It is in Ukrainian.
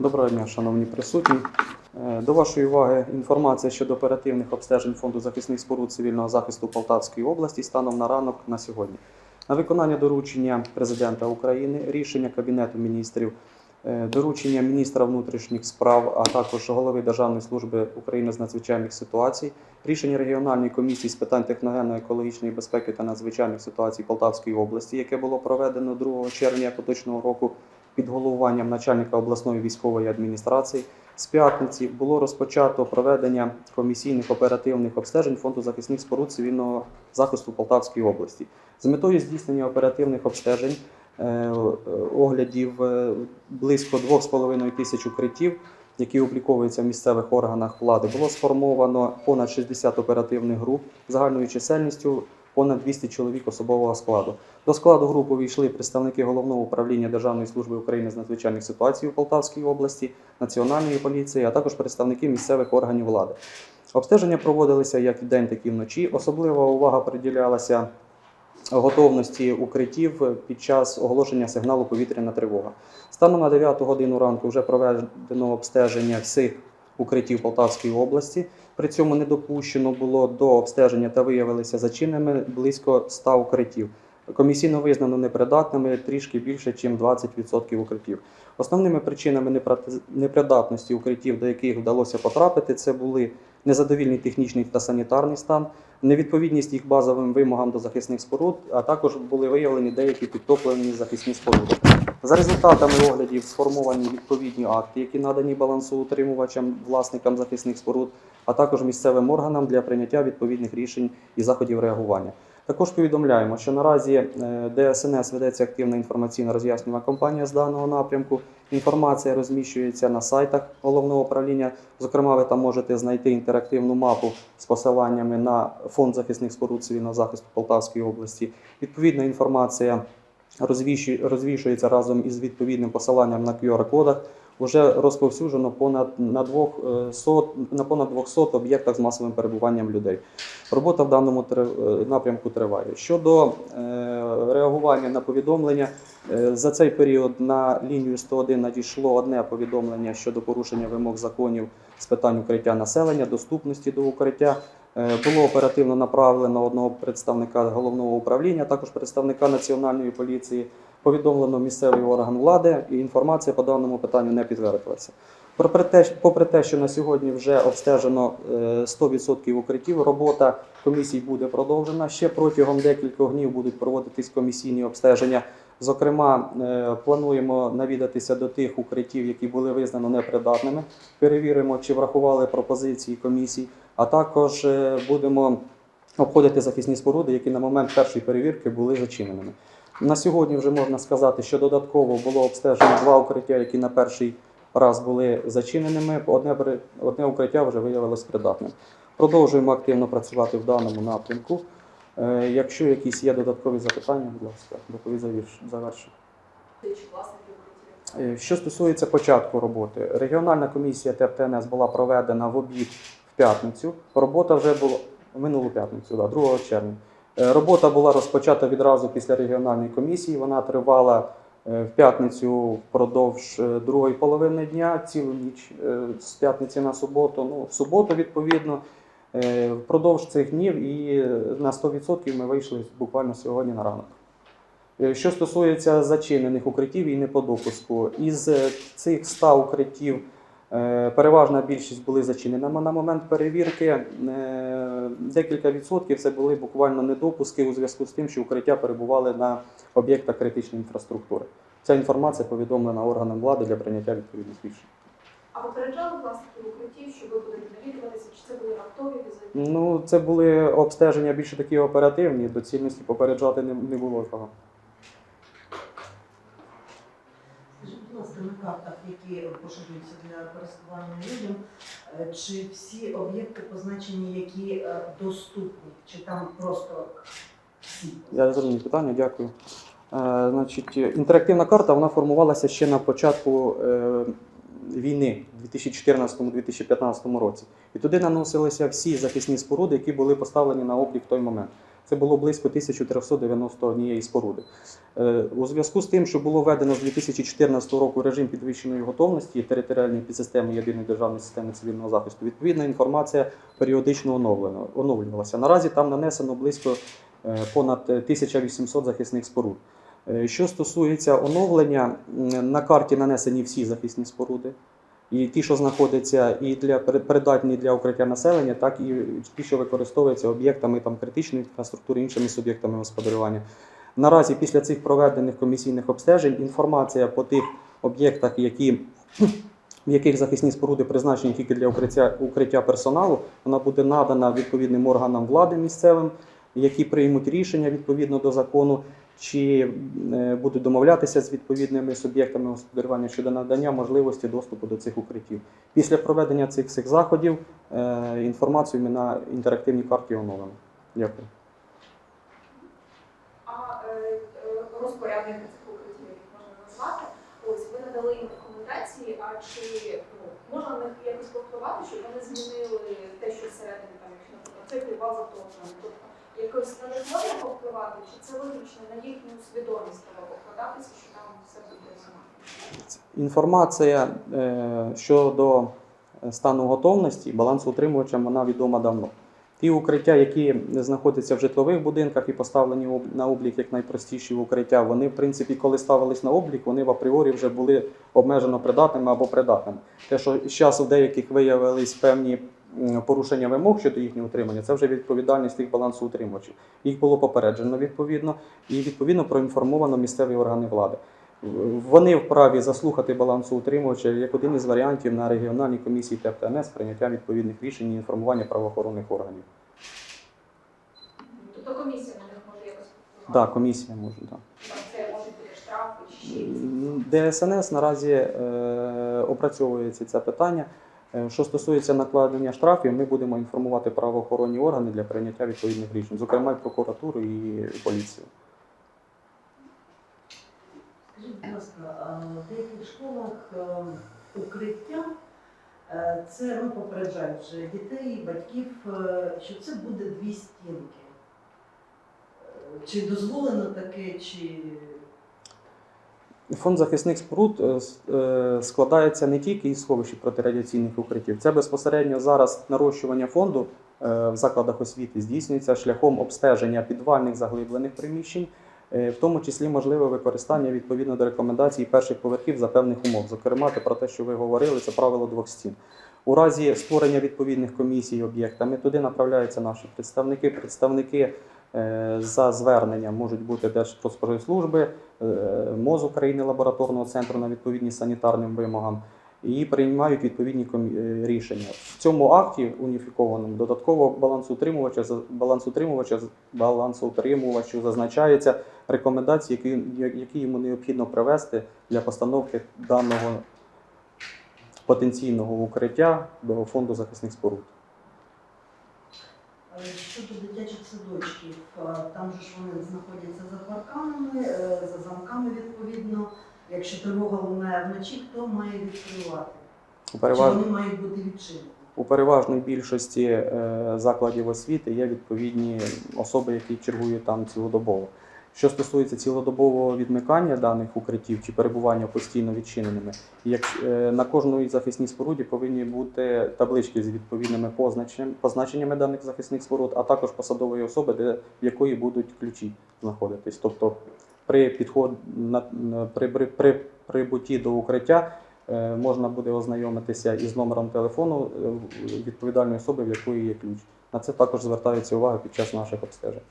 Доброго дня, шановні присутні. Е, До вашої уваги інформація щодо оперативних обстежень Фонду захисних споруд цивільного захисту Полтавської області станом на ранок на сьогодні. На виконання доручення президента України, рішення Кабінету міністрів, е, доручення міністра внутрішніх справ, а також голови Державної служби України з надзвичайних ситуацій, рішення регіональної комісії з питань техногенно-екологічної безпеки та надзвичайних ситуацій Полтавської області, яке було проведено 2 червня поточного року під головуванням начальника обласної військової адміністрації. З п'ятниці було розпочато проведення комісійних оперативних обстежень Фонду захисних споруд цивільного захисту Полтавської області з метою здійснення оперативних обстежень е, оглядів е, близько 2,5 тисяч укриттів, які обліковуються в місцевих органах влади. Було сформовано понад 60 оперативних груп загальною чисельністю понад 200 чоловік особового складу. До складу групи увійшли представники головного управління Державної служби України з надзвичайних ситуацій у Полтавській області, Національної поліції, а також представники місцевих органів влади. Обстеження проводилися як вдень, так і вночі. Особлива увага приділялася готовності укриттів під час оголошення сигналу повітряна тривога. Станом на 9 годину ранку вже проведено обстеження всіх укриттів Полтавської області. При цьому не допущено було до обстеження та виявилися зачиненими близько 100 укриттів. Комісійно визнано непридатними трішки більше, ніж 20% укриттів. Основними причинами непридатності укриттів, до яких вдалося потрапити, це були незадовільний технічний та санітарний стан, невідповідність їх базовим вимогам до захисних споруд, а також були виявлені деякі підтоплені захисні споруди. За результатами оглядів сформовані відповідні акти, які надані балансоутримувачам, власникам захисних споруд, а також місцевим органам для прийняття відповідних рішень і заходів реагування. Також повідомляємо, що наразі е, ДСНС ведеться активна інформаційна роз'яснювана кампанія з даного напрямку. Інформація розміщується на сайтах головного управління. Зокрема, ви там можете знайти інтерактивну мапу з посиланнями на фонд захисних споруд цивільного захисту Полтавської області. Відповідна інформація розвішується разом із відповідним посиланням на QR-кодах. Уже розповсюджено понад на двох е, сот на понад 200 об'єктах з масовим перебуванням людей. Робота в даному е, напрямку триває. Щодо е, реагування на повідомлення, за цей період на лінію 101 надійшло одне повідомлення щодо порушення вимог законів з питань укриття населення, доступності до укриття. Е, Було оперативно направлено одного представника головного управління, також представника національної поліції. Повідомлено місцевий орган влади, і інформація по даному питанню не підтвердилася. Попри те, що на сьогодні вже обстежено е, 100% укриттів, робота комісій буде продовжена. Ще протягом декількох днів будуть проводитись комісійні обстеження. Зокрема, е, плануємо навідатися до тих укриттів, які були визнано непридатними. Перевіримо, чи врахували пропозиції комісій, а також е, будемо обходити захисні споруди, які на момент першої перевірки були зачиненими. На сьогодні вже можна сказати, що додатково було обстежено два укриття, які на перший раз були зачиненими. Одне, одне укриття вже виявилось придатним. Продовжуємо активно працювати в даному напрямку. Е, Якщо якісь є додаткові запитання, будь ласка, доповідь завершу. Е, Що стосується початку роботи, регіональна комісія ТЕП-ТНС була проведена в обід п'ятницю. Робота вже була минулу п'ятницю, да, 2 червня. Е, Робота була розпочата відразу після регіональної комісії. Вона тривала е, в п'ятницю впродовж е, другої половини дня, цілу ніч з п'ятниці на суботу. Ну, в суботу, відповідно, впродовж цих днів і на 100% ми вийшли буквально сьогодні на ранок. Що стосується зачинених укриттів і не по допуску, із цих 100 укриттів переважна більшість були зачиненими на момент перевірки. Е, Декілька відсотків це були буквально недопуски у зв'язку з тим, що укриття перебували на об'єктах критичної інфраструктури. Ця інформація повідомлена органам влади для прийняття відповідних рішень. А попереджали власників укриттів, що ви будете навідуватися, чи це були раптові візити? Ну, це були обстеження більше такі оперативні, доцільності попереджати не, було того. Скажіть, картах, які поширюються для користування людям, е, чи всі об'єкти позначені, які е, доступні, чи там просто всі? Я зрозумів питання, дякую. Е, значить, інтерактивна карта вона формувалася ще на початку е, війни у 2014-2015 році. І туди наносилися всі захисні споруди, які були поставлені на облік в той момент. Це було близько 1391 споруди. Е, У зв'язку з тим, що було введено з 2014 року режим підвищеної готовності територіальної підсистеми єдиної державної системи цивільного захисту, відповідна інформація періодично оновлювалася. Наразі там нанесено близько е, понад 1800 захисних споруд. Е, Що стосується оновлення, на карті нанесені всі захисні споруди. І ті, що знаходяться і для придатні для укриття населення, так і ті, що використовуються об'єктами там критичної інфраструктури, іншими суб'єктами господарювання. Наразі після цих проведених комісійних обстежень інформація по тих об'єктах, які в яких захисні споруди призначені тільки для укриття, укриття персоналу, вона буде надана відповідним органам влади місцевим, які приймуть рішення відповідно до закону, чи е, будуть домовлятися з відповідними суб'єктами господарювання щодо надання можливості доступу до цих укриттів. Після проведення цих всіх заходів е, інформацію ми на інтерактивній карті оновимо. Дякую. А е, е, цих укриттів, можна назвати, ось ви надали їм рекомендації, а чи ну, можна на них якось повпливати, щоб вони змінили те, що всередині, там, якщо, наприклад, цей підвал затоплений. Якось на них можна повпливати, чи це логічно на їхню свідомість треба покладатися, що там все буде зима? Інформація е, щодо стану готовності балансоутримувачам вона відома давно. Ті укриття, які знаходяться в житлових будинках і поставлені на облік як найпростіші укриття, вони, в принципі, коли ставились на облік, вони в апріорі вже були обмежено придатними або придатними. Те, що з часу деяких виявились певні порушення вимог щодо їхнього утримання, це вже відповідальність тих балансоутримувачів. Їх було попереджено відповідно і відповідно проінформовано місцеві органи влади. Вони вправі заслухати балансоутримувача як один із варіантів на регіональній комісії ТЕП-ТНС прийняття відповідних рішень і інформування правоохоронних органів. Тобто комісія на них може якось Так, впливати? комісія може, так. Це може бути штрафи чи ще ДСНС наразі е, опрацьовується це питання. Е, Що стосується накладення штрафів, ми будемо інформувати правоохоронні органи для прийняття відповідних рішень, зокрема і прокуратуру і поліцію. Скажіть, будь ласка, в деяких школах е, укриття е, це ну, попереджають дітей, батьків, що це буде дві стінки. Чи дозволено таке, чи Фонд захисних споруд е, е, складається не тільки із сховищ протирадіаційних укриттів. Це безпосередньо зараз нарощування фонду е, в закладах освіти здійснюється шляхом обстеження підвальних заглиблених приміщень, в тому числі можливе використання відповідно до рекомендацій перших поверхів за певних умов. Зокрема, те про те, що ви говорили, це правило двох стін. У разі створення відповідних комісій об'єктами туди направляються наші представники. Представники за зверненням можуть бути Держпродспоживслужби, е, МОЗ України лабораторного центру на відповідність санітарним вимогам і приймають відповідні е, рішення. В цьому акті уніфікованому додатково балансоутримувача балансоутримувача балансоутримувачу зазначаються рекомендації, які, які йому необхідно привести для постановки даного потенційного укриття до фонду захисних споруд. Щодо дитячих садочків, е, там же ж вони знаходяться за парканами, е, за замками відповідно. Якщо тривога лунає вночі, хто має відкривати? У Чи вони мають бути відчинені? У переважної більшості е, закладів освіти є відповідні особи, які чергують там цілодобово. Що стосується цілодобового відмикання даних укриттів чи перебування постійно відчиненими, як е, на кожній захисній споруді повинні бути таблички з відповідними позначеннями, даних захисних споруд, а також посадової особи, де в якої будуть ключі знаходитись. Тобто при підход при, при, при прибутті до укриття е, можна буде ознайомитися із номером телефону е, відповідальної особи, в якої є ключ. На це також звертається увага під час наших обстежень.